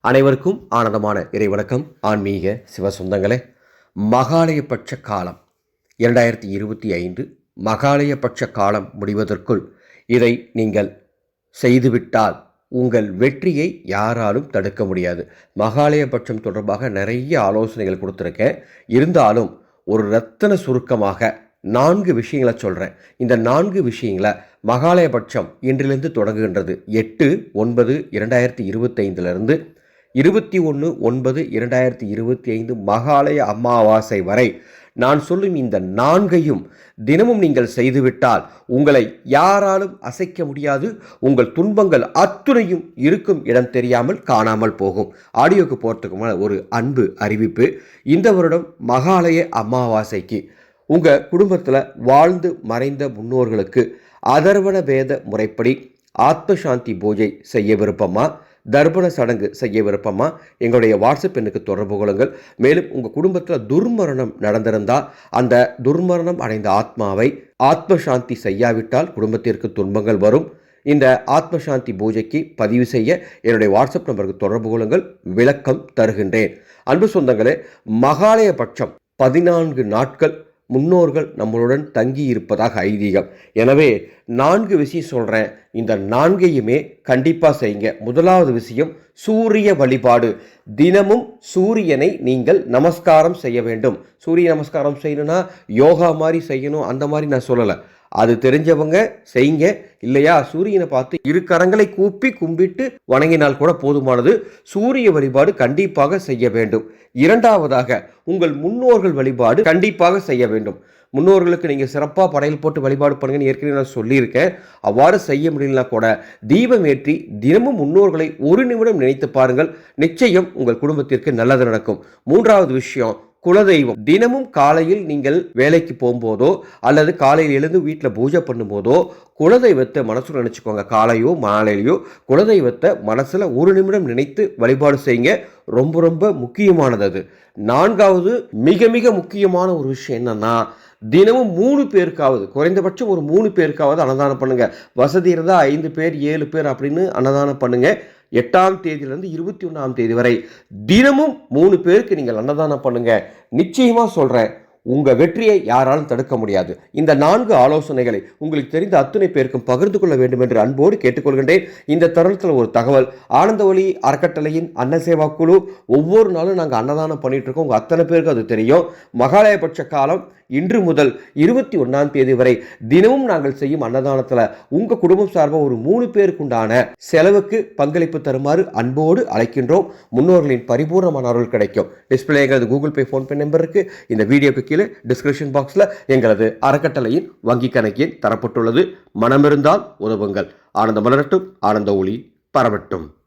அனைவருக்கும் ஆனந்தமான இறைவணக்கம். ஆன்மீக சிவ சொந்தங்களே மகாலயபட்ச காலம் இரண்டாயிரத்தி இருபத்தி ஐந்து. மகாலயபட்ச காலம் முடிவதற்குள் இதை நீங்கள் செய்துவிட்டால் உங்கள் வெற்றியை யாராலும் தடுக்க முடியாது. மகாலயபட்சம் தொடர்பாக நிறைய ஆலோசனைகள் கொடுத்துருக்கேன். இருந்தாலும் ஒரு ரத்தன சுருக்கமாக நான்கு விஷயங்களை சொல்கிறேன் இந்த நான்கு விஷயங்களை மகாலயபட்சம் இன்றிலிருந்து தொடங்குகின்றது. எட்டு ஒன்பது இரண்டாயிரத்தி இருபத்தைந்திலிருந்து இருபத்தி ஒன்று ஒன்பது இரண்டாயிரத்தி இருபத்தி ஐந்து மகாலய அமாவாசை வரை நான் சொல்லும் இந்த நான்கையும் தினமும் நீங்கள் செய்துவிட்டால் உங்களை யாராலும் அசைக்க முடியாது உங்கள் துன்பங்கள் அத்துணையும் இருக்கும் இடம் தெரியாமல் காணாமல் போகும். ஆடியோக்கு போகிறதுக்குமான ஒரு அன்பு அறிவிப்பு. இந்த வருடம் மகாலய அமாவாசைக்கு உங்கள் குடும்பத்தில் வாழ்ந்து மறைந்த முன்னோர்களுக்கு அதர்வன வேத முறைப்படி ஆத்ம சாந்தி பூஜை செய்ய விருப்பமா? தர்ப்பண சடங்கு செய்ய விருப்பமா? எங்களுடைய வாட்ஸ்அப் எண்ணுக்கு தொடர்பு கொள்ளுங்கள். மேலும் உங்கள் குடும்பத்தில் துர்மரணம் நடந்திருந்தால் அந்த துர்மரணம் அடைந்த ஆத்மாவை ஆத்ம சாந்தி செய்யாவிட்டால் குடும்பத்திற்கு துன்பங்கள் வரும். இந்த ஆத்ம சாந்தி பூஜைக்கு பதிவு செய்ய என்னுடைய வாட்ஸ்அப் நம்பருக்கு தொடர்பு கொள்ளுங்கள். விளக்கம் தருகின்றேன். அன்பு சொந்தங்களே மகாலயபட்சம் பதினான்கு நாட்கள் முன்னோர்கள் நம்மளுடன் தங்கி இருப்பதாக ஐதீகம். எனவே நான்கு விஷயம் சொல்கிறேன் இந்த நான்கையுமே கண்டிப்பாக செய்யுங்க. முதலாவது விஷயம் சூரிய வழிபாடு. தினமும் சூரியனை நீங்கள் நமஸ்காரம் செய்ய வேண்டும். சூரிய நமஸ்காரம் செய்யணும்னா யோகா மாதிரி செய்யணும் அந்த மாதிரி நான் சொல்லலை. அது தெரிஞ்சவங்க செய்யுங்க. இல்லையா? சூரியனை பார்த்து இரு கரங்களை கூப்பி கும்பிட்டு வணங்கினால் கூட போதுமானது. சூரிய வழிபாடு கண்டிப்பாக செய்ய வேண்டும். இரண்டாவதாக உங்கள் முன்னோர்கள் வழிபாடு கண்டிப்பாக செய்ய வேண்டும். முன்னோர்களுக்கு நீங்கள் சிறப்பாக படையல் போட்டு வழிபாடு பண்ணுங்கன்னு ஏற்கனவே நான் சொல்லியிருக்கேன். அவ்வாறு செய்ய முடியலனா கூட தீபம் ஏற்றி தினமும் முன்னோர்களை ஒரு நிமிடம் நினைத்து பாருங்கள். நிச்சயம் உங்கள் குடும்பத்திற்கு நல்லது நடக்கும். மூன்றாவது விஷயம் குலதெய்வம். தினமும் காலையில் நீங்கள் வேலைக்கு போகும்போதோ அல்லது காலையில் எழுந்து வீட்டில் பூஜை பண்ணும்போதோ குலதெய்வத்தை மனசுல நினச்சிக்கோங்க. காலையோ மாலையிலையோ குலதெய்வத்தை மனசில் ஒரு நிமிடம் நினைத்து வழிபாடு செய்யுங்க. ரொம்ப ரொம்ப முக்கியமானது அது. நான்காவது மிக மிக முக்கியமான ஒரு விஷயம் என்னன்னா தினமும் மூணு பேருக்காவது குறைந்தபட்சம் ஒரு மூணு பேருக்காவது அன்னதானம் பண்ணுங்க. வசதி இருந்தால் ஐந்து பேர் ஏழு பேர் அப்படின்னு அன்னதானம் பண்ணுங்க. எட்டாம் தேதியிலிருந்து இருபத்தி ஒன்றாம் தேதி வரை தினமும் மூணு பேருக்கு நீங்கள் அன்னதானம் பண்ணுங்க. நிச்சயமாக சொல்கிறேன் உங்கள் வெற்றியை யாராலும் தடுக்க முடியாது. இந்த நான்கு ஆலோசனைகளை உங்களுக்கு தெரிந்த அத்துணை பேருக்கும் பகிர்ந்து கொள்ள வேண்டும் என்று அன்போடு கேட்டுக்கொள்கின்றேன். இந்த தருணத்தில் ஒரு தகவல் ஆனந்த ஒளி அறக்கட்டளையின் அன்ன சேவா குழு ஒவ்வொரு நாளும் நாங்கள் அன்னதானம் பண்ணிகிட்ருக்கோம் உங்கள் அத்தனை பேருக்கு அது தெரியும். மகாலயபட்ச காலம் இன்று முதல் இருபத்தி ஒன்றாம் தேதி வரை தினமும் நாங்கள் செய்யும் அன்னதானத்தில் உங்கள் குடும்பம் சார்பாக ஒரு மூணு பேருக்குண்டான செலவுக்கு பங்களிப்பு தருமாறு அன்போடு அழைக்கின்றோம். முன்னோர்களின் பரிபூர்ணமான அருள் கிடைக்கும். டிஸ்பிளே எங்களது கூகுள் பே ஃபோன்பே நம்பர் இந்த வீடியோக்கு கீழே டிஸ்கிரிப்ஷன் பாக்ஸில் எங்களது அறக்கட்டளையின் வங்கி கணக்கில் தரப்பட்டுள்ளது. மனமிருந்தால் உதவுங்கள். ஆனந்த மலரட்டும் ஆனந்த ஒளி பரவட்டும்.